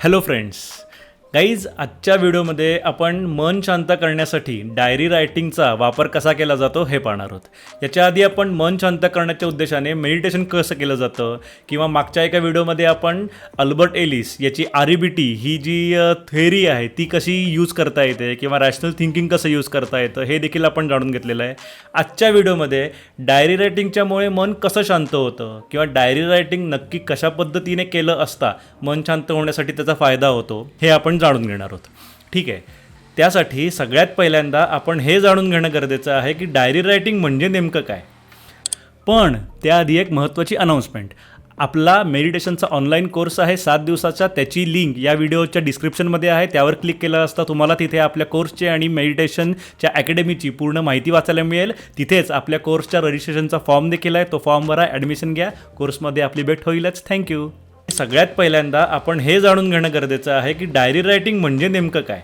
Hello friends, guys आजच्या व्हिडिओमध्ये आपण मन शांत करण्यासाठी डायरी रायटिंगचा वापर कसा केला जातो हे पाहणार आहोत. याच्या आधी आपण मन शांत करण्याच्या उद्देशाने मेडिटेशन कसं केलं जातं किंवा मागच्या एका व्हिडिओमध्ये आपण अल्बर्ट एलिस याची आर बी टी ही जी थेअरी आहे ती कशी यूज करता येते किंवा रॅशनल थिंकिंग कसं यूज करता येतं हे देखील आपण जाणून घेतलेलं आहे. आजच्या व्हिडिओमध्ये डायरी रायटिंगच्यामुळे मन कसं शांत होतं किंवा डायरी रायटिंग नक्की कशा पद्धतीने केलं असता मन शांत होण्यासाठी त्याचा फायदा होतो हे आपण जाणून घेणार आहोत ठीक आहे. त्यासाठी सगळ्यात पहिल्यांदा आपण हे जाणून घेणं गरजेचं आहे की डायरी रायटिंग म्हणजे नेमकं काय? पण त्याआधी एक महत्त्वाची अनाऊन्समेंट आपला मेडिटेशनचा ऑनलाईन कोर्स आहे सात दिवसाचा. त्याची लिंक या व्हिडिओच्या डिस्क्रिप्शनमध्ये आहे. त्यावर क्लिक केलं असता तुम्हाला तिथे आपल्या कोर्सचे आणि मेडिटेशनच्या अकॅडमीची पूर्ण माहिती वाचायला मिळेल. तिथेच आपल्या कोर्सच्या रजिस्ट्रेशनचा फॉर्म देखील आहे. तो फॉर्म भरा ॲडमिशन घ्या. कोर्समध्ये आपली भेट होईलच. थँक्यू सगळ्यात पहिल्यांदा आपण हे जाणून घेणं गरजेचं आहे की डायरी रायटिंग म्हणजे नेमकं काय?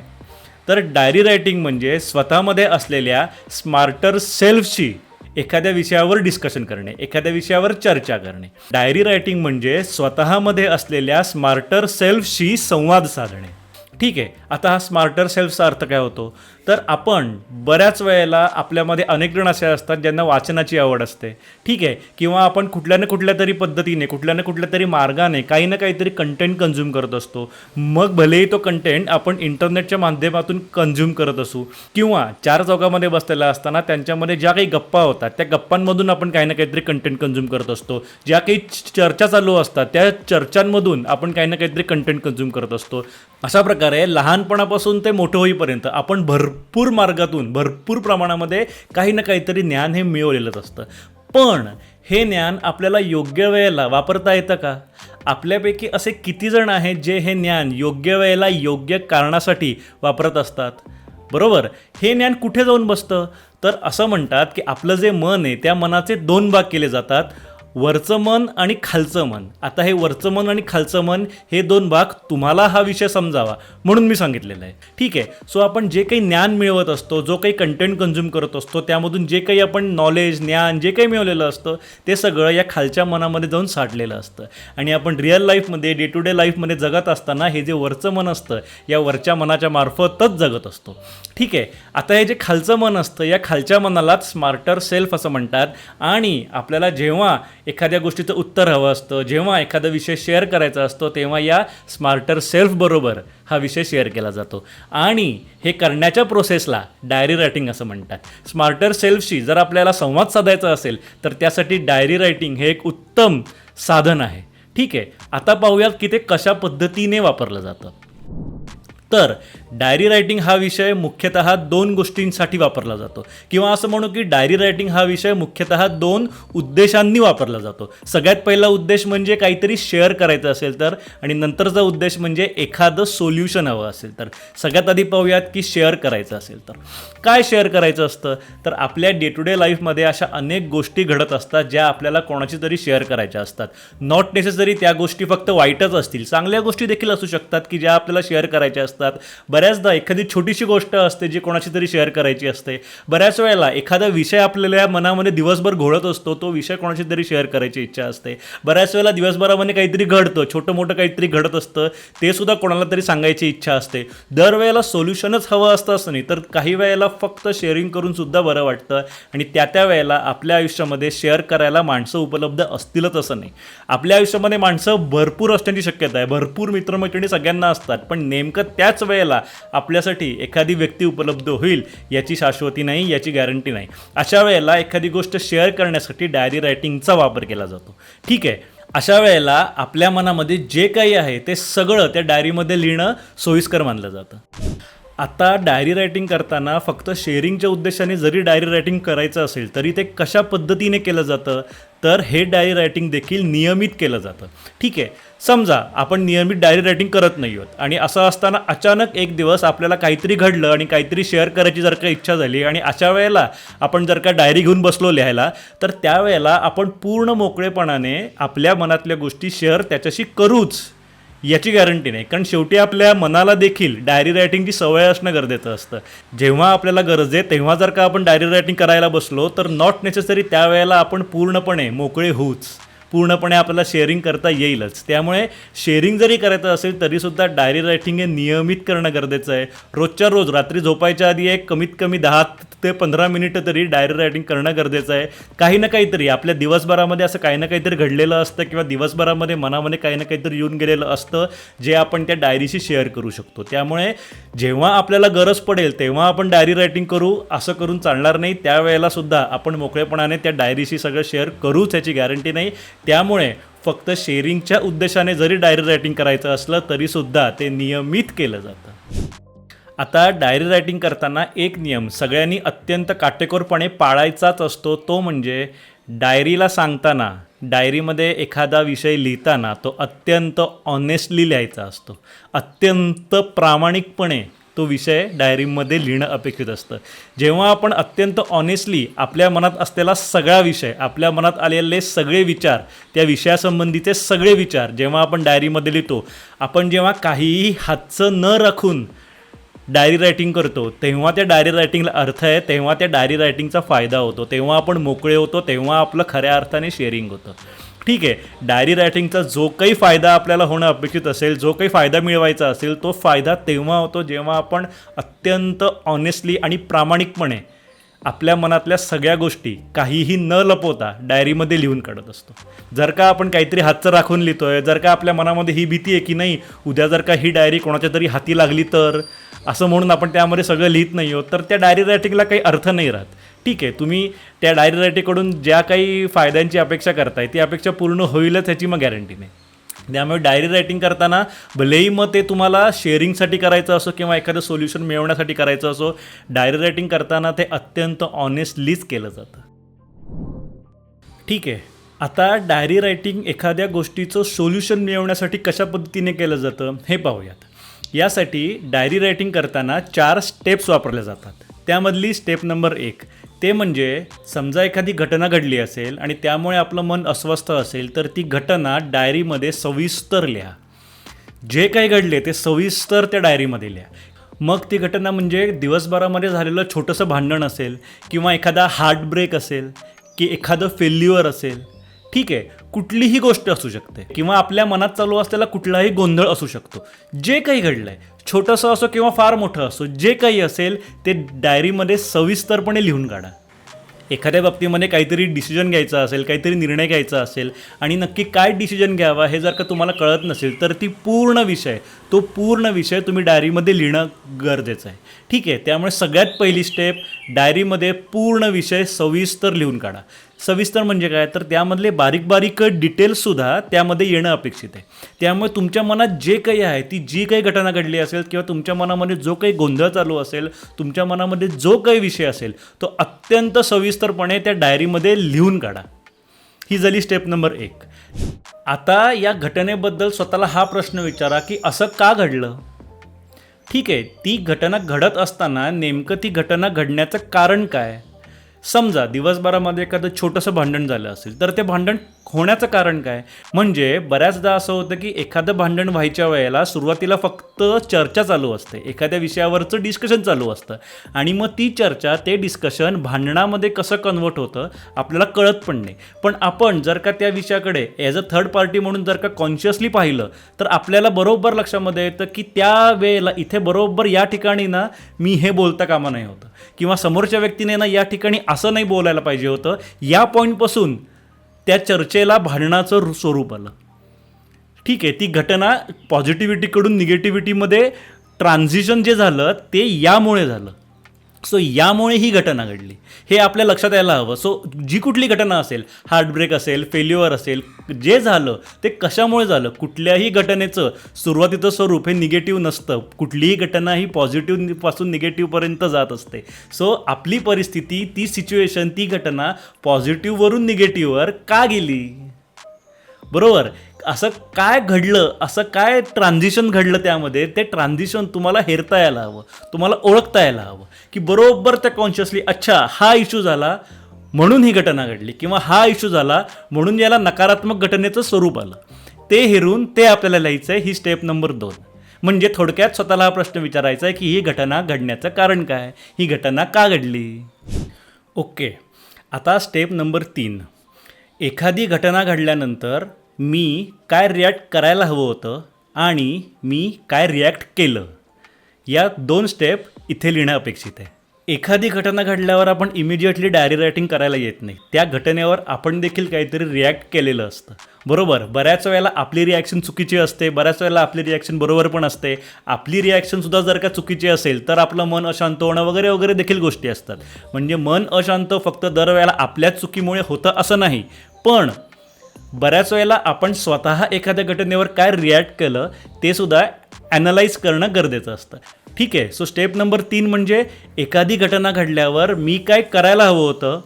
तर डायरी रायटिंग म्हणजे स्वतःमध्ये असलेल्या स्मार्टर सेल्फशी एखाद्या विषयावर डिस्कशन करणे एखाद्या विषयावर चर्चा करणे. डायरी रायटिंग म्हणजे स्वतःमध्ये असलेल्या स्मार्टर सेल्फशी संवाद साधणे. ठीक आहे आता हा स्मार्टर सेल्फचा अर्थ काय होतो? तर आपण बऱ्याच वेळेला आपल्यामध्ये अनेक जण असे असतात ज्यांना वाचनाची आवड असते. ठीक आहे? किंवा आपण कुठल्या ना कुठल्या तरी पद्धतीने कुठल्या ना कुठल्या तरी मार्गाने काही ना काहीतरी कंटेंट कन्झ्युम करत असतो. मग भलेही तो कंटेंट आपण इंटरनेटच्या माध्यमातून कन्झ्युम करत असू किंवा चार चौकामध्ये बसलेला असताना त्यांच्यामध्ये ज्या काही गप्पा होतात त्या गप्पांमधून आपण काही ना काहीतरी कंटेंट कन्झ्युम करत असतो. ज्या काही चर्चा चालू असतात त्या चर्चांमधून आपण काही ना काहीतरी कंटेंट कन्झ्युम करत असतो. अशा प्रकारे लहानपणापासून ते मोठं होईपर्यंत आपण भरपूर मार्गातून भरपूर प्रमाणामध्ये काही ना काहीतरी ज्ञान हे मिळवलेलंच असतं. पण हे ज्ञान आपल्याला योग्य वेळेला वापरता येतं का? आपल्यापैकी असे किती जण आहेत जे हे ज्ञान योग्य वेळेला योग्य कारणासाठी वापरत असतात? बरोबर? हे ज्ञान कुठे जाऊन बसतं? तर असं म्हणतात की आपलं जे मन आहे त्या मनाचे दोन भाग केले जातात. वरचं मन आणि खालचं मन. आता हे वरचं मन आणि खालचं मन हे दोन भाग तुम्हाला हा विषय समजावा म्हणून मी सांगितलेलं आहे. ठीक आहे? सो आपण जे काही ज्ञान मिळवत असतो जो काही कंटेंट कन्झ्युम करत असतो त्यामधून जे काही आपण नॉलेज ज्ञान जे काही मिळवलेलं असतं ते सगळं या खालच्या मनामध्ये जाऊन साठलेलं असतं. आणि आपण रिअल लाईफमध्ये डे टू डे लाईफमध्ये जगत असताना हे जे वरचं मन असतं या वरच्या मनाच्या मार्फतच जगत असतो. ठीक आहे? आता हे जे खालचं मन असतं या खालच्या मनालाच स्मार्टर सेल्फ असं म्हणतात. आणि आपल्याला जेव्हा एखाद्या गोष्टीचं उत्तर हवं असतं. जेव्हा एखादा विषय शेअर करायचा असतो तेव्हा या स्मार्टर सेल्फबरोबर हा विषय शेअर केला जातो. आणि हे करण्याच्या प्रोसेसला डायरी रायटिंग असं म्हणतात. स्मार्टर सेल्फशी जर आपल्याला संवाद साधायचा असेल तर त्यासाठी डायरी रायटिंग हे एक उत्तम साधन आहे. ठीक आहे. आता पाहूयात की ते कशा पद्धतीने वापरलं जातं. तर डायरी रायटिंग हा विषय मुख्यतः दोन गोष्टींसाठी वापरला जातो. किंवा असं म्हणू की डायरी रायटिंग हा विषय मुख्यतः दोन उद्देशांनी वापरला जातो. सगळ्यात पहिला उद्देश म्हणजे काहीतरी शेअर करायचं असेल तर आणि नंतरचा उद्देश म्हणजे एखादं सोल्युशन हवं असेल तर. सगळ्यात आधी पाहूयात की शेअर करायचं असेल तर. काय शेअर करायचं असतं? तर आपल्या डे टू डे लाईफमध्ये अशा अनेक गोष्टी घडत असतात ज्या आपल्याला कोणाची तरी शेअर करायच्या असतात. नॉट नेसेसरी त्या गोष्टी फक्त वाईटच असतील. चांगल्या गोष्टी देखील असू शकतात की ज्या आपल्याला शेअर करायच्या असतात. बऱ्याचदा एखादी छोटीशी गोष्ट असते जी कोणाची तरी शेअर करायची असते. बऱ्याच वेळेला एखादा विषय आपल्याला मनामध्ये दिवसभर घोळत असतो तो विषय कोणाची तरी शेअर करायची इच्छा असते. बऱ्याच वेळेला दिवसभरामध्ये काहीतरी घडतं छोटं मोठं काहीतरी घडत असतं ते सुद्धा कोणाला तरी सांगायची इच्छा असते. दरवेळेला सोल्युशनच हवं असतं असं नाही तर काही वेळेला फक्त शेअरिंग करून सुद्धा बरं वाटतं आणि त्या त्या वेळेला आपल्या आयुष्यामध्ये शेअर करायला माणसं उपलब्ध असतीलच असं नाही. आपल्या आयुष्यामध्ये माणसं भरपूर असण्याची शक्यता आहे. भरपूर मित्रमैत्रिणी सगळ्यांना असतात पण नेमकं त्याच वेळेला आपल्यासाठी एखादी व्यक्ती उपलब्ध होईल याची शाश्वती नाही याची गॅरंटी नाही. अशा वेळेला एखादी गोष्ट शेअर करण्यासाठी डायरी रायटिंगचा वापर केला जातो. ठीक आहे? अशा वेळेला आपल्या मनामध्ये जे काही आहे ते सगळं त्या डायरीमध्ये लिहिणं सोयीस्कर मानलं जातं. आता डायरी रायटिंग करताना फक्त शेअरिंगच्या उद्देशाने जरी डायरी रायटिंग करायचं असेल तरी ते कशा पद्धतीने केलं जातं? तर हे डायरी रायटिंग देखील नियमित केलं जातं. ठीक आहे? समजा आपण नियमित डायरी रायटिंग करत नाही आहोत आणि असं असताना अचानक एक दिवस आपल्याला काहीतरी घडलं आणि काहीतरी शेअर करायची जर का इच्छा झाली आणि अशा वेळेला आपण जर का डायरी घेऊन बसलो लिहायला तर त्यावेळेला आपण पूर्ण मोकळेपणाने आपल्या मनातल्या गोष्टी शेअर त्याच्याशी करूच याची गॅरंटी नाही. कारण शेवटी आपल्या मनाला देखील डायरी रायटिंगची सवय असणं गरजेचं असतं. जेव्हा आपल्याला गरज आहे तेव्हा जर का आपण डायरी रायटिंग करायला बसलो तर नॉट नेसेसरी त्यावेळेला आपण पूर्णपणे मोकळे होऊच. पूर्णपणे आपल्याला शेअरिंग करता येईलच. त्यामुळे शेअरिंग जरी करायचं असेल तरीसुद्धा डायरी रायटिंग हे नियमित करणं गरजेचं आहे. रोजच्या रोज रात्री झोपायच्या आधी एक कमीत कमी दहा ते पंधरा मिनिटं तरी डायरी रायटिंग करणं गरजेचं आहे. काही ना काहीतरी आपल्या दिवसभरामध्ये असं काही ना काहीतरी घडलेलं असतं किंवा दिवसभरामध्ये मनामध्ये काही ना काहीतरी येऊन गेलेलं असतं जे आपण त्या डायरीशी शेअर करू शकतो. त्यामुळे जेव्हा आपल्याला गरज पडेल तेव्हा आपण डायरी रायटिंग करू. असं करून चालणार नाही. त्यावेळेला सुद्धा आपण मोकळेपणाने त्या डायरीशी सगळं शेअर करूच याची गॅरंटी नाही. त्यामुळे फक्त शेअरिंगच्या उद्देशाने जरी डायरी रायटिंग करायचं असलं तरीसुद्धा ते नियमित केलं जातं. आता डायरी रायटिंग करताना एक नियम सगळ्यांनी अत्यंत काटेकोरपणे पाळायचाच असतो तो म्हणजे डायरीला सांगताना डायरीमध्ये एखादा विषय लिहिताना तो अत्यंत ऑनेस्टली लिहायचा असतो. अत्यंत प्रामाणिकपणे तो विषय डायरीमध्ये लिहिणं अपेक्षित असतं. जेव्हा आपण अत्यंत ऑनेस्टली आपल्या मनात असलेला सगळा विषय आपल्या मनात आलेले सगळे विचार त्या विषयासंबंधीचे सगळे विचार जेव्हा आपण डायरीमध्ये लिहितो आपण जेव्हा काहीही हातचं न राखून डायरी रायटिंग करतो तेव्हा त्या डायरी रायटिंगला अर्थ आहे तेव्हा त्या डायरी रायटिंगचा फायदा होतो. तेव्हा आपण मोकळे होतो तेव्हा आपलं खऱ्या अर्थाने शेअरिंग होतं. ठीक आहे. डायरी रायटिंगचा जो काही फायदा आपल्याला होणं अपेक्षित असेल जो काही फायदा मिळवायचा असेल तो फायदा तेव्हा होतो जेव्हा आपण अत्यंत ऑनेस्टली आणि प्रामाणिकपणे आपल्या मनातल्या सगळ्या गोष्टी काहीही न लपवता डायरीमध्ये लिहून काढत असतो. जर का आपण काहीतरी हातचं राखून लिहितोय जर का आपल्या मनामध्ये ही भीती आहे की नाही उद्या जर का ही डायरी कोणाच्या तरी हाती लागली तर असं म्हणून आपण त्यामध्ये सगळं लिहित नाही आहोत तर त्या डायरी रायटिंगला काही अर्थ नाही राहत. ठीक आहे तुम्ही त्या डायरी रायटिंगकडून ज्या काही फायद्यांची अपेक्षा करताय ती अपेक्षा पूर्ण होईलच ह्याची मग गॅरंटी नाही. त्यामुळे डायरी रायटिंग करताना भलेही मग ते तुम्हाला शेअरिंगसाठी करायचं असो किंवा एखादं सोल्युशन मिळवण्यासाठी करायचं असो डायरी रायटिंग करताना ते अत्यंत ऑनेस्टलीच केलं जातं. ठीक आहे आता डायरी रायटिंग एखाद्या गोष्टीचं सोल्युशन मिळवण्यासाठी कशा पद्धतीने केलं जातं हे पाहूयात. यासाठी डायरी रायटिंग करताना चार स्टेप्स वापरल्या जातात. त्यामधली स्टेप नंबर एक ते म्हणजे समजा एखादी घटना घडली असेल आणि त्यामुळे आपलं मन अस्वस्थ असेल तर ती घटना डायरीमध्ये सविस्तर लिहा. जे काही घडले ते सविस्तर त्या डायरीमध्ये लिहा. मग ती घटना म्हणजे दिवसभरामध्ये झालेलं छोटंसं भांडण असेल किंवा एखादा हार्टब्रेक असेल की एखादं फेल्युअर असेल ठीक आहे कुठलीही गोष्ट असू शकते. किंवा आपल्या मनात चालू असलेला कुठलाही गोंधळ असू शकतो. जे काही घडलं आहे छोटंसं असो किंवा फार मोठं असो जे काही असेल ते डायरीमध्ये सविस्तरपणे लिहून काढा. एखाद्या बाबतीमध्ये काहीतरी डिसिजन घ्यायचा असेल काहीतरी निर्णय घ्यायचा असेल आणि नक्की काय डिसिजन घ्यावा हे जर का तुम्हाला कळत नसेल तर ती पूर्ण विषय तो पूर्ण विषय तुम्ही डायरीमध्ये लिहिणं गरजेचं आहे. ठीक आहे त्यामुळे सगळ्यात पहिली स्टेप डायरीमध्ये पूर्ण विषय सविस्तर लिहून काढा. सविस्तर म्हणजे काय? तर त्यामधले बारीक बारीक डिटेल्ससुद्धा त्यामध्ये येणं अपेक्षित आहे. त्यामुळे तुमच्या मनात जे काही आहे ती जी काही घटना घडली असेल किंवा तुमच्या मनामध्ये जो काही गोंधळ चालू असेल तुमच्या मनामध्ये जो काही विषय असेल तो अत्यंत सविस्तरपणे त्या डायरीमध्ये लिहून काढा. ही झाली स्टेप नंबर एक. आता या घटनेबद्दल स्वतःला हा प्रश्न विचारा की असं का घडलं? ठीक आहे ती घटना घडत असताना नेमकं ती घटना घडण्याचं कारण काय? समजा दिवसभरामध्ये एखादं छोटंसं भांडण झालं असेल तर ते भांडण होण्याचं कारण काय? म्हणजे बऱ्याचदा असं होतं की एखादं भांडण व्हायच्या वेळेला सुरुवातीला फक्त चर्चा चालू असते एखाद्या विषयावरचं डिस्कशन चालू असतं. आणि मग ती चर्चा ते डिस्कशन भांडणामध्ये कसं कन्वर्ट होतं आपल्याला कळत पण नाही. पण आपण जर का त्या विषयाकडे ॲज अ थर्ड पार्टी म्हणून जर का कॉन्शियसली पाहिलं तर आपल्याला बरोबर लक्षामध्ये येतं की त्या वेळेला इथे बरोबर या ठिकाणी ना मी हे बोलता कामा नाही होतं. किंवा समोरच्या व्यक्तीने ना या ठिकाणी असं नाही बोलायला पाहिजे होतं. या पॉईंटपासून त्या चर्चेला भांडणाचं रु- स्वरूप आलं. ठीक आहे ती घटना पॉझिटिव्हिटीकडून निगेटिव्हिटीमध्ये ट्रान्झिशन जे झालं ते यामुळे झालं. सो यामुळे ही घटना घडली. हे आपल्या लक्षात यायला हवं. सो जी कुठली घटना असेल हार्टब्रेक असेल फेल्युअर असेल जे झालं ते कशामुळे झालं? कुठल्याही घटनेचं सुरुवातीचं स्वरूप हे निगेटिव्ह नसतं. कुठलीही घटना ही पॉझिटिव्हपासून निगेटिव्हपर्यंत जात असते. सो आपली परिस्थिती ती सिच्युएशन ती घटना पॉझिटिव्हवरून निगेटिव्हवर का गेली? बरोबर? असं काय घडलं असं काय ट्रान्झिशन घडलं त्यामध्ये ते ट्रान्झिशन तुम्हाला हेरता यायला हवं तुम्हाला ओळखता यायला हवं की बरोबर त्या कॉन्शियसली अच्छा हा इश्यू झाला म्हणून ही घटना घडली किंवा हा इश्यू झाला म्हणून याला नकारात्मक घटनेचं स्वरूप आलं. ते हेरून ते आपल्याला लिहायचं आहे ही स्टेप नंबर दोन. म्हणजे थोडक्यात स्वतःला हा प्रश्न विचारायचा आहे की ही घटना घडण्याचं कारण काय? ही घटना का घडली? ओके आता स्टेप नंबर तीन. एखादी घटना घडल्यानंतर मी काय रिॲक्ट करायला हवं होतं आणि मी काय रिॲक्ट केलं? या दोन स्टेप इथे लिहिणं अपेक्षित आहे. एखादी घटना घडल्यावर आपण इमिजिएटली डायरी रायटिंग करायला येत नाही. त्या घटनेवर आपण देखील काहीतरी रिॲक्ट केलेलं असतं. बरोबर? बऱ्याच वेळेला आपली रिॲक्शन चुकीची असते बऱ्याच वेळेला आपली रिॲक्शन बरोबर पण असते. आपली रिॲक्शनसुद्धा जर का चुकीची असेल तर आपलं मन अशांत होणं वगैरे वगैरे देखील गोष्टी असतात. म्हणजे मन अशांत फक्त दरवेळेला आपल्याच चुकीमुळे होतं असं नाही. पण बऱ्याच वेळेला आपण स्वतः एखाद्या घटनेवर काय रिॲक्ट केलं ते सुद्धा ॲनलाइज करणं गरजेचं असतं. ठीक आहे सो स्टेप नंबर तीन म्हणजे एखादी घटना घडल्यावर मी काय करायला हवं होतं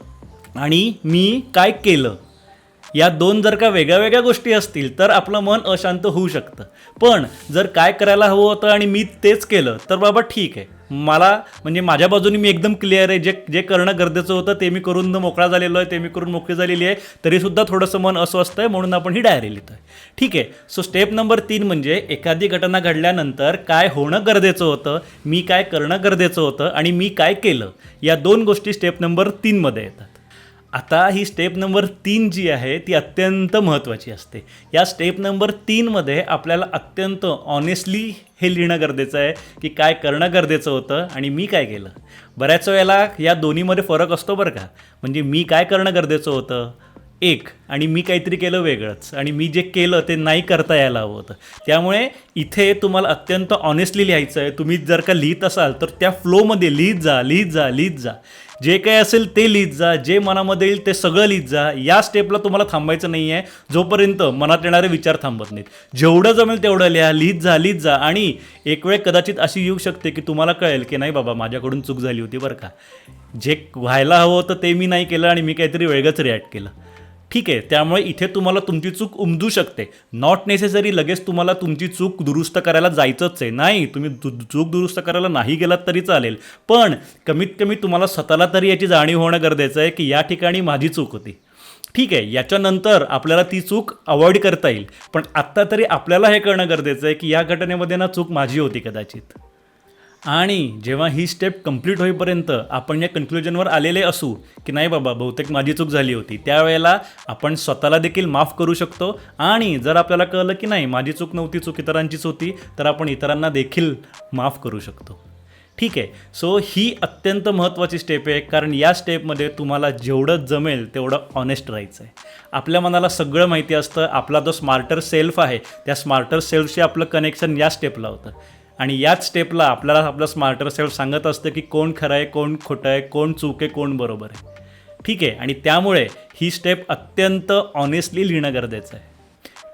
आणि मी काय केलं? या दोन जर का वेगळ्या वेगळ्या गोष्टी असतील तर आपलं मन अशांत होऊ शकतं. पण जर काय करायला हवं होतं आणि मी तेच केलं तर बाबा ठीक आहे. मला म्हणजे माझ्या बाजूने मी एकदम क्लिअर आहे. जे जे करणं गरजेचं होतं ते मी करून मोकळा झालेलो आहे ते मी करून मोकळी झालेली आहे. तरीसुद्धा थोडंसं मन अस्वस्थ आहे म्हणून आपण ही डायरी लिहितो आहे ठीक आहे. सो स्टेप नंबर तीन म्हणजे एखादी घटना घडल्यानंतर काय होणं गरजेचं होतं मी काय करणं गरजेचं होतं आणि मी काय केलं या दोन गोष्टी स्टेप नंबर तीनमध्ये येतात. आता ही स्टेप नंबर तीन जी आहे ती अत्यंत महत्त्वाची असते. या स्टेप नंबर तीनमध्ये आपल्याला अत्यंत ऑनेस्टली हे लिहिणं गरजेचं आहे की काय करणं गरजेचं होतं आणि मी काय केलं. बऱ्याच वेळेला या दोन्हीमध्ये फरक असतो बरं का. म्हणजे मी काय करणं गरजेचं होतं? एक आणि मी काहीतरी केलं वेगळंच. आणि मी जे केलं ते नाही करता यायला हवं होतं. त्यामुळे इथे तुम्हाला अत्यंत ऑनेस्टली लिहायचं आहे तुम्ही जर का लिहित असाल तर त्या फ्लोमध्ये लिहित जा लिहित जा लिहित जा. जे काही असेल ते लिहित जा जे मनामध्ये येईल ते सगळं लिहित जा. या स्टेपला तुम्हाला थांबायचं नाही आहे जोपर्यंत मनात येणारे विचार थांबत नाहीत. जेवढं जमेल तेवढं लिहा लिहित जा लिहित जा. आणि एक वेळ कदाचित अशी येऊ शकते की तुम्हाला कळेल की नाही बाबा माझ्याकडून चूक झाली होती बरं का. जे व्हायला हवं होतं ते मी नाही केलं आणि मी काहीतरी वेगळंच रिॲक्ट केलं. ठीक आहे त्यामुळे इथे तुम्हाला तुमची चूक उमजू शकते. नॉट नेसेसरी लगेच तुम्हाला तुमची चूक दुरुस्त करायला जायचंच आहे. नाही तुम्ही चूक दुरुस्त करायला नाही गेलात तरी चालेल. पण कमीत कमी तुम्हाला स्वतःला तरी याची जाणीव होणं गरजेचं आहे की या ठिकाणी माझी चूक होती. ठीक आहे याच्यानंतर आपल्याला ती चूक अवॉइड करता येईल. पण आत्ता तरी आपल्याला हे करणं गरजेचं आहे की या घटनेमध्ये ना चूक माझी होती कदाचित. आणि जेव्हा ही स्टेप कंप्लीट होईपर्यंत आपण या कन्क्लुजनवर आलेले असू की नाही बाबा बहुतेक माझी चूक झाली होती त्यावेळेला आपण स्वतःला देखील माफ करू शकतो. आणि जर आपल्याला कळलं की नाही माझी चूक नव्हती चूक इतरांचीच होती तर आपण इतरांना देखील माफ करू शकतो. ठीक आहे. सो ही अत्यंत महत्त्वाची स्टेप आहे कारण या स्टेपमध्ये तुम्हाला जेवढं जमेल तेवढं ऑनेस्ट राहायचं आहे आपल्या मनाला सगळं माहिती असतं आपला जो स्मार्टर सेल्फ आहे. त्या स्मार्टर सेल्फशी आपलं कनेक्शन या स्टेपला होतं. आणि याच स्टेपला आपल्याला आपलं स्मार्टर सेल्फ सांगत असतं की कोण खरं आहे कोण खोटं आहे कोण चूक आहे कोण बरोबर आहे. ठीक आहे? आणि त्यामुळे ही स्टेप अत्यंत ऑनेस्टली लिहिणं गरजेचं आहे.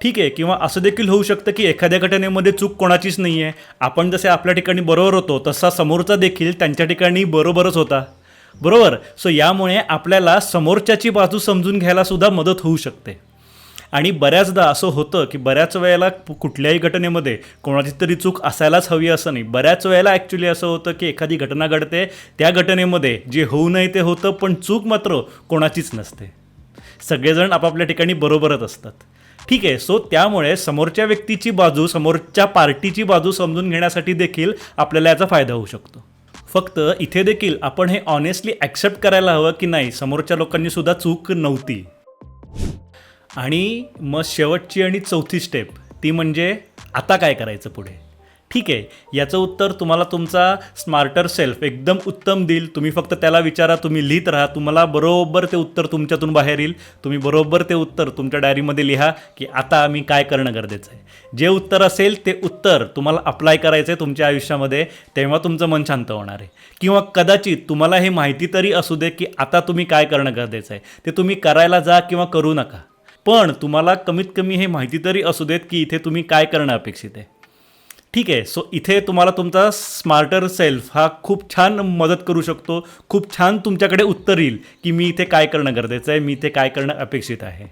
ठीक आहे? किंवा असं देखील होऊ शकतं की एखाद्या घटनेमध्ये चूक कोणाचीच नाही आहे. आपण जसे आपल्या ठिकाणी बरोबर होतो तसा समोरचा देखील त्यांच्या ठिकाणी बरोबरच होता. बरोबर? सो यामुळे आपल्याला समोरच्याची बाजू समजून घ्यायला सुद्धा मदत होऊ शकते. आणि बऱ्याचदा असं होतं की बऱ्याच वेळेला कुठल्याही घटनेमध्ये कोणाची तरी चूक असायलाच हवी असं नाही. बऱ्याच वेळेला ॲक्च्युली असं होतं की एखादी घटना घडते त्या घटनेमध्ये जे होऊ नये ते होतं पण चूक मात्र कोणाचीच नसते. सगळेजण आपापल्या ठिकाणी बरोबरच असतात. ठीक आहे सो त्यामुळे समोरच्या व्यक्तीची बाजू समोरच्या पार्टीची बाजू समजून घेण्यासाठी देखील आपल्याला याचा फायदा होऊ शकतो. फक्त इथे देखील आपण हे ऑनेस्टली ॲक्सेप्ट करायला हवं की नाही समोरच्या लोकांनी सुद्धा चूक नव्हती. आणि मग शेवटची आणि चौथी स्टेप ती म्हणजे आता काय करायचं पुढे? ठीक आहे याचं उत्तर तुम्हाला तुमचा स्मार्टर सेल्फ एकदम उत्तम देईल. तुम्ही फक्त त्याला विचारा तुम्ही लिहित राहा. तुम्हाला बरोबर ते उत्तर तुमच्यातून बाहेर येईल. तुम्ही बरोबर ते उत्तर तुमच्या डायरीमध्ये लिहा की आता मी काय करणं गरजेचं आहे. जे उत्तर असेल ते उत्तर तुम्हाला अप्लाय करायचं आहे तुमच्या आयुष्यामध्ये तेव्हा तुमचं मन शांत होणार आहे. किंवा कदाचित तुम्हाला हे माहिती तरी असू दे की आता तुम्ही काय करणं गरजेचं आहे. ते तुम्ही करायला जा किंवा करू नका. पण तुम्हाला कमीत कमी हे माहिती तरी असू देत की इथे तुम्ही काय करणं अपेक्षित आहे. ठीक आहे सो इथे तुम्हाला तुमचा स्मार्टर सेल्फ हा खूप छान मदत करू शकतो. खूप छान तुमच्याकडे उत्तर येईल की मी इथे काय करणं गरजेचं आहे मी इथे काय करणं अपेक्षित आहे.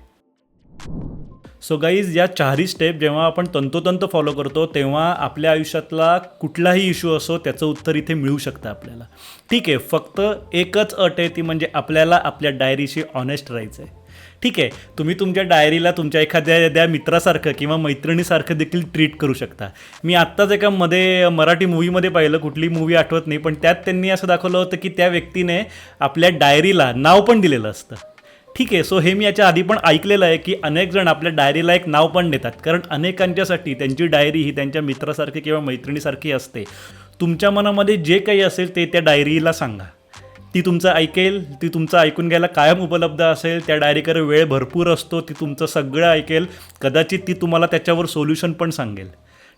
सो गाईज या चारही स्टेप जेव्हा आपण तंतोतंत फॉलो करतो तेव्हा आपल्या आयुष्यातला कुठलाही इश्यू असो त्याचं उत्तर इथे मिळू शकतं आपल्याला. ठीक आहे फक्त एकच अट आहे ती म्हणजे आपल्याला आपल्या डायरीशी ऑनेस्ट राहायचं आहे ठीक आहे तुम्ही तुमच्या डायरीला तुमच्या एखाद्या त्या मित्रासारखं किंवा मैत्रिणीसारखं देखील ट्रीट करू शकता. मी आत्ताच एका मध्ये मराठी मूवीमध्ये पाहिलं कुठली मूवी आठवत नाही पण त्यात त्यांनी असं दाखवलं होतं की त्या व्यक्तीने आपल्या डायरीला नाव पण दिलेलं असतं. ठीक आहे सो हे मी याच्या आधी पण ऐकलेलं आहे की अनेक जण आपल्या डायरीला एक नाव पण देतात. कारण अनेकांच्यासाठी त्यांची डायरी ही त्यांच्या मित्रासारखी किंवा मैत्रिणीसारखी असते. तुमच्या मनामध्ये जे काही असेल ते त्या डायरीला सांगा. ती तुमचं ऐकेल ती तुमचं ऐकून घ्यायला कायम उपलब्ध असेल त्या डायरीकडे वेळ भरपूर असतो ती तुमचं सगळं ऐकेल कदाचित ती तुम्हाला त्याच्यावर सोल्युशन पण सांगेल.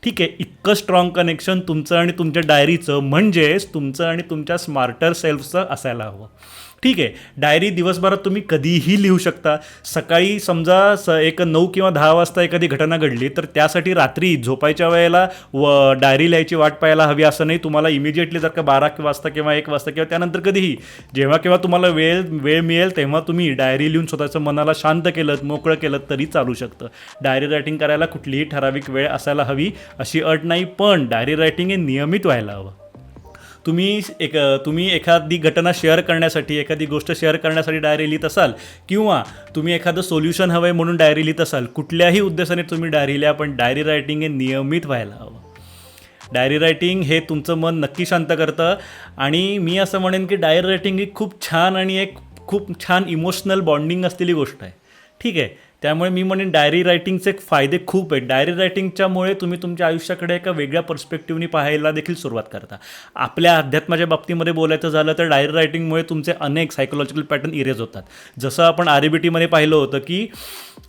ठीक आहे इतकं स्ट्रॉंग कनेक्शन तुमचं आणि तुमच्या डायरीचं म्हणजेच तुमचं आणि तुमच्या स्मार्टर सेल्फचं असायला हवं. ठीक आहे. डायरी दिवसभरात तुम्ही कधीही लिहू शकता. सकाळी समजा स एक नऊ किंवा दहा वाजता एखादी घटना घडली तर त्यासाठी रात्री झोपायच्या वेळेला व डायरी लिहायची वाट पाहायला हवी असं नाही. तुम्हाला इमिजिएटली जर का बारा वाजता किंवा एक वाजता किंवा त्यानंतर कधीही जेव्हा केव्हा तुम्हाला वेळ वेळ मिळेल तेव्हा तुम्ही डायरी लिहून स्वतःचं मनाला शांत केलं मोकळं केलं तरी चालू शकतं. डायरी रायटिंग करायला कुठलीही ठराविक वेळ असायला हवी अशी अट नाही. पण डायरी रायटिंग हे नियमित व्हायला हवं. तुम्ही एक तुम्ही एखादी घटना शेअर करण्यासाठी एखादी गोष्ट शेअर करण्यासाठी डायरी लिहित असाल किंवा तुम्ही एखादं सोल्युशन हवं आहे म्हणून डायरी लिहित असाल कुठल्याही उद्देशाने तुम्ही डायरी लिहा पण डायरी रायटिंग हे नियमित व्हायला हवं. डायरी रायटिंग हे तुमचं मन नक्की शांत करतं आणि मी असं म्हणेन की डायरी रायटिंग ही खूप छान आणि एक खूप छान इमोशनल बॉन्डिंग असलेली गोष्ट आहे. ठीक आहे? त्यामुळे मी म्हणेन डायरी रायटिंगचे फायदे खूप आहेत. डायरी रायटिंगच्यामुळे तुम्ही तुमच्या आयुष्याकडे एका वेगळ्या पर्स्पेक्टिव्हनी पाहायला देखील सुरुवात करता. आपल्या अध्यात्माच्या बाबतीमध्ये बोलायचं झालं तर डायरी रायटिंगमुळे तुमचे अनेक सायकोलॉजिकल पॅटर्न इरेज होतात. जसं आपण आर बी टीमध्ये पाहिलं होतं की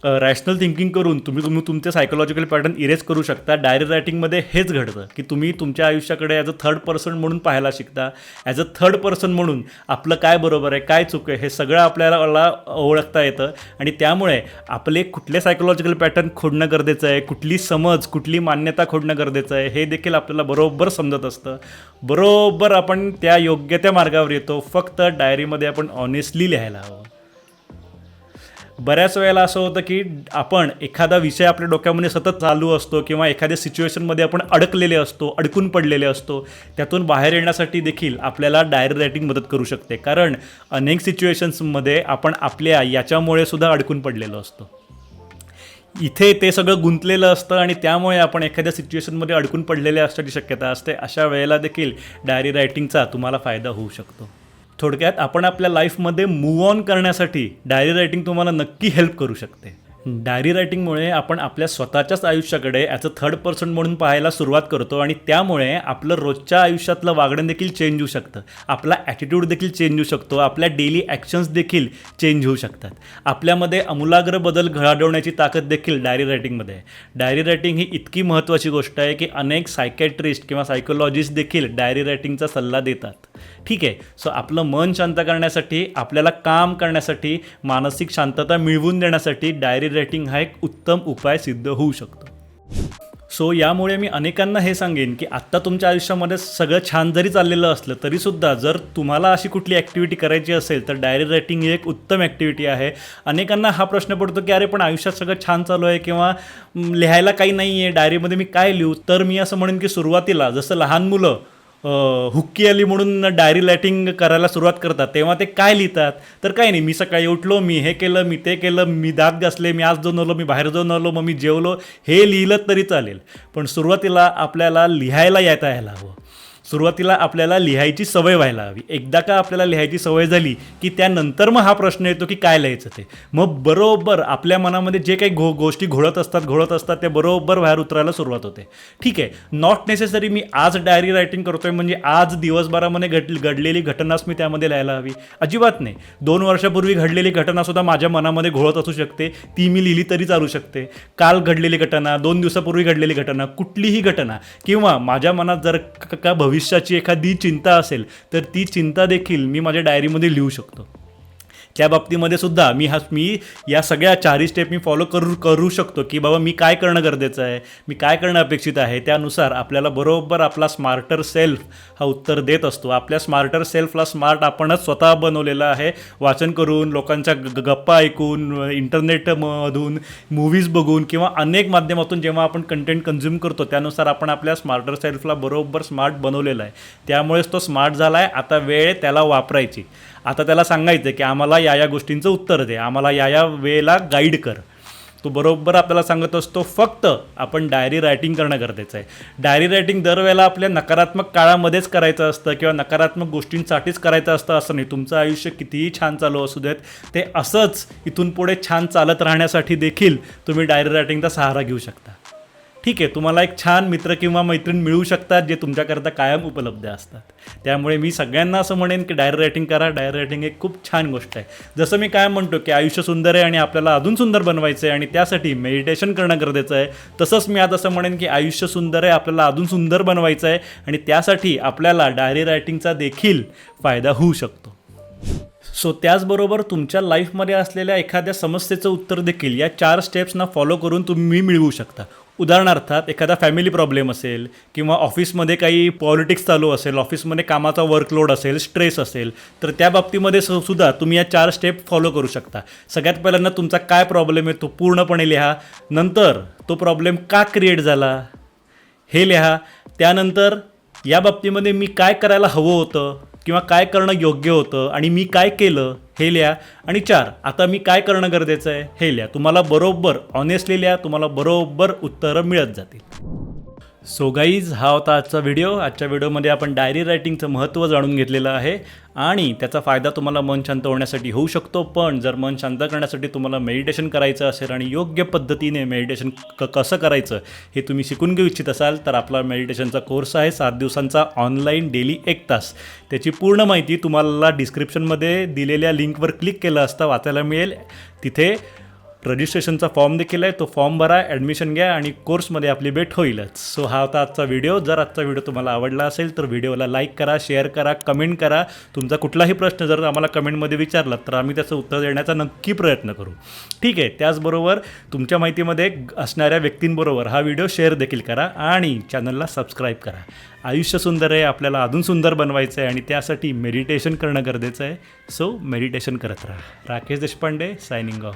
रॅशनल थिंकिंग करून तुम्ही तुम्ही तुमचे सायकोलॉजिकल पॅटर्न इरेज करू शकता. डायरी रायटिंगमध्ये हेच घडतं की तुम्ही तुमच्या आयुष्याकडे ॲज अ थर्ड पर्सन म्हणून पाहायला शिकता. ॲज अ थर्ड पर्सन म्हणून आपलं काय बरोबर आहे काय चुक आहे हे सगळं आपल्याला ओळखता येतं. आणि त्यामुळे आपले कुठले सायकोलॉजिकल पॅटर्न खोडणं गरजेचं आहे कुठली समज कुठली मान्यता खोडणं गरजेचं आहे हे देखील आपल्याला बरोबर समजत असतं. बरोबर आपण त्या योग्य त्या मार्गावर येतो फक्त डायरीमध्ये आपण ऑनेस्टली लिहायला हवं. बऱ्याच वेळेला असं होतं की आपण एखादा विषय आपल्या डोक्यामध्ये सतत चालू असतो किंवा एखाद्या सिच्युएशनमध्ये आपण अडकलेले असतो अडकून पडलेले असतो त्यातून बाहेर येण्यासाठी देखील आपल्याला डायरी रायटिंग मदत करू शकते. कारण अनेक सिच्युएशन्समध्ये आपण आपल्या याच्यामुळे सुद्धा अडकून पडलेलो असतो. इथे ते सगळं गुंतलेलं असतं आणि त्यामुळे आपण एखाद्या सिच्युएशनमध्ये अडकून पडलेले असण्याची शक्यता असते. अशा वेळेला देखील डायरी रायटिंगचा तुम्हाला फायदा होऊ शकतो. थोडक्यात आपण आपल्या लाईफमध्ये मूव ऑन करण्यासाठी डायरी रायटिंग तुम्हाला नक्की हेल्प करू शकते. डायरी रायटिंगमुळे आपण आपल्या स्वतःच्याच आयुष्याकडे ॲज अ थर्ड पर्सन म्हणून पाहायला सुरुवात करतो आणि त्यामुळे आपलं रोजच्या आयुष्यातलं वागणं देखील चेंज होऊ शकतं. आपला ॲटिट्यूड देखील चेंज होऊ शकतो. आपल्या डेली ॲक्शन्स देखील चेंज होऊ शकतात. आपल्यामध्ये अमूलाग्र बदल घडवण्याची ताकद देखील डायरी रायटिंगमध्ये आहे. डायरी रायटिंग ही इतकी महत्त्वाची गोष्ट आहे की अनेक सायकॅट्रिस्ट किंवा सायकोलॉजिस्ट देखील डायरी रायटिंगचा सल्ला देतात. ठीक आहे. सो आपलं मन शांत करण्यासाठी आपल्याला काम करण्यासाठी मानसिक शांतता मिळवून देण्यासाठी डायरी रायटिंग हा एक उत्तम उपाय सिद्ध होऊ शकतो. सो यामुळे मी अनेकांना हे सांगेन की आत्ता तुमच्या आयुष्यामध्ये सगळं छान जरी चाललेलं असलं तरीसुद्धा जर तुम्हाला अशी कुठली ॲक्टिव्हिटी करायची असेल तर डायरी रायटिंग ही एक उत्तम ॲक्टिव्हिटी आहे. अनेकांना हा प्रश्न पडतो की अरे पण आयुष्यात सगळं छान चालू आहे किंवा लिहायला काही नाही आहे डायरीमध्ये मी काय लिहू? तर मी असं म्हणेन की सुरुवातीला जसं लहान मुलं हुक्की आली म्हणून डायरी लायटिंग करायला सुरुवात करतात. तेव्हा ते काय लिहितात? तर काय नाही मी सकाळी उठलो मी हे केलं मी ते केलं मी दात घासले मी आज जाऊन आलो मी बाहेर जाऊन आलो मग मी जेवलो हे लिहिलं तरी चालेल. पण सुरुवातीला आपल्याला लिहायला येता यायला हवं. सुरुवातीला आपल्याला लिहायची सवय व्हायला हवी. एकदा का आपल्याला लिहायची सवय झाली की त्यानंतर मग हा प्रश्न येतो की काय लिहायचं ते. मग बरोबर आपल्या मनामध्ये जे काही घो गोष्टी घोळत असतात घोळत असतात ते बरोबर बाहेर उतरायला सुरुवात होते. ठीक आहे. नॉट नेसेसरी मी आज डायरी रायटिंग करतोय म्हणजे आज दिवसभरामध्ये घड घडलेली घटनाच मी त्यामध्ये लिहायला हवी. अजिबात नाही. दोन वर्षापूर्वी घडलेली घटनासुद्धा माझ्या मनामध्ये घोळत असू शकते. ती मी लिहिली तरी चालू शकते. काल घडलेली घटना दोन दिवसापूर्वी घडलेली घटना कुठलीही घटना किंवा माझ्या मनात जर का भविष्य भविष्याची एखादी चिंता असेल तर ती चिंता देखील मी माझ्या डायरीमध्ये लिहू शकतो. त्या बाबतीमध्ये सुद्धा मी हा मी या सगळ्या चारही स्टेप मी फॉलो करू करू शकतो की बाबा मी काय करणं गरजेचं आहे मी काय करणं अपेक्षित आहे त्यानुसार आपल्याला बरोबर आपला स्मार्टर सेल्फ हा उत्तर देत असतो. आपल्या स्मार्टर सेल्फला स्मार्ट आपणच स्वतः बनवलेला आहे. वाचन करून लोकांच्या ग गप्पा ऐकून इंटरनेटमधून मूवीज बघून किंवा अनेक माध्यमातून जेव्हा आपण कंटेंट कन्झ्युम करतो त्यानुसार आपण आपल्या स्मार्टर सेल्फला बरोबर स्मार्ट बनवलेला आहे. त्यामुळेच तो स्मार्ट झाला आहे आता वेळ त्याला वापरायची. आता त्याला सांगायचं की आम्हाला या या गोष्टींचं उत्तर दे. आम्हाला या या वेळेला गाईड कर. तो बरोबर आपल्याला सांगत असतो फक्त आपण डायरी रायटिंग करणं गरजेचं आहे. डायरी रायटिंग दरवेळेला आपल्या नकारात्मक काळामध्येच करायचं असतं किंवा नकारात्मक गोष्टींसाठीच करायचं असतं असं नाही. तुमचं आयुष्य कितीही छान चालू असू देत ते असंच इथून पुढे छान चालत राहण्यासाठी देखील तुम्ही डायरी रायटिंगचा सहारा घेऊ शकता. ठीक आहे तुम्हाला एक छान मित्र किंवा मैत्रीण मिळू शकतात जे तुमच्याकरता कायम उपलब्ध असतात. त्यामुळे मी सगळ्यांना असं म्हणेन की डायरी रायटिंग करा. डायरी रायटिंग एक खूप छान गोष्ट आहे. जसं मी काय म्हणतो की आयुष्य सुंदर आहे आणि आपल्याला अजून सुंदर बनवायचं आहे आणि त्यासाठी मेडिटेशन करणं गरजेचं आहे तसंच मी आज असं म्हणेन की आयुष्य सुंदर आहे आपल्याला अजून सुंदर बनवायचं आहे आणि त्यासाठी आपल्याला डायरी रायटिंगचा देखील फायदा होऊ शकतो. सो त्याचबरोबर तुमच्या लाईफमध्ये असलेल्या एखाद्या समस्येचं उत्तर देखील या चार स्टेप्सना फॉलो करून तुम्ही मिळवू शकता. उदाहरणार्थात एखादा फॅमिली प्रॉब्लेम असेल किंवा ऑफिसमध्ये काही पॉलिटिक्स चालू असेल ऑफिसमध्ये कामाचा वर्कलोड असेल स्ट्रेस असेल तर त्या बाबतीमध्ये स- सुद्धा तुम्ही या चार स्टेप फॉलो करू शकता. सगळ्यात पहिल्यांदा तुमचा काय प्रॉब्लेम आहे तो पूर्णपणे लिहा. नंतर तो प्रॉब्लेम का क्रिएट झाला? हे लिहा. त्यानंतर या बाबतीमध्ये मी काय करायला हवं होतं? किंवा काय करणं योग्य होतं आणि मी काय केलं हे लिहा. आणि चार आता मी काय करणं गरजेचं आहे हे लिहा. तुम्हाला बरोबर ऑनेस्टली लिहा तुम्हाला बरोबर उत्तरं मिळत जातील. सो गाईज हा होता आजचा व्हिडिओ आजच्या व्हिडिओमध्ये आपण डायरी रायटिंगचं महत्त्व जाणून घेतलेलं आहे. आणि त्याचा फायदा तुम्हाला मन शांत होण्यासाठी होऊ शकतो पण जर मन शांत करण्यासाठी तुम्हाला मेडिटेशन करायचं असेल आणि योग्य पद्धतीने मेडिटेशन क कसं करायचं हे तुम्ही शिकून घेऊ इच्छित असाल तर आपला मेडिटेशनचा कोर्स आहे सात दिवसांचा ऑनलाईन डेली एक तास. त्याची पूर्ण माहिती तुम्हाला डिस्क्रिप्शनमध्ये दिलेल्या लिंकवर क्लिक केलं असता वाचायला मिळेल. तिथे रजिस्ट्रेशनचा फॉर्म देखील आहे तो फॉर्म भरा ॲडमिशन घ्या आणि कोर्समध्ये आपली भेट होईलच. सो हा होता आजचा व्हिडिओ जर आजचा व्हिडिओ तुम्हाला आवडला असेल तर व्हिडिओला लाईक करा शेअर करा कमेंट करा. तुमचा कुठलाही प्रश्न जर आम्हाला कमेंटमध्ये विचारला तर आम्ही त्याचं उत्तर देण्याचा नक्की प्रयत्न करू. ठीक आहे त्याचबरोबर तुमच्या माहितीमध्ये असणाऱ्या व्यक्तींबरोबर हा व्हिडिओ शेअर देखील करा आणि चॅनलला सबस्क्राईब करा. आयुष्य सुंदर आहे आपल्याला अजून सुंदर बनवायचं आहे आणि त्यासाठी मेडिटेशन करणं गरजेचं आहे. सो मेडिटेशन करत राहा. Rakesh Deshpande signing off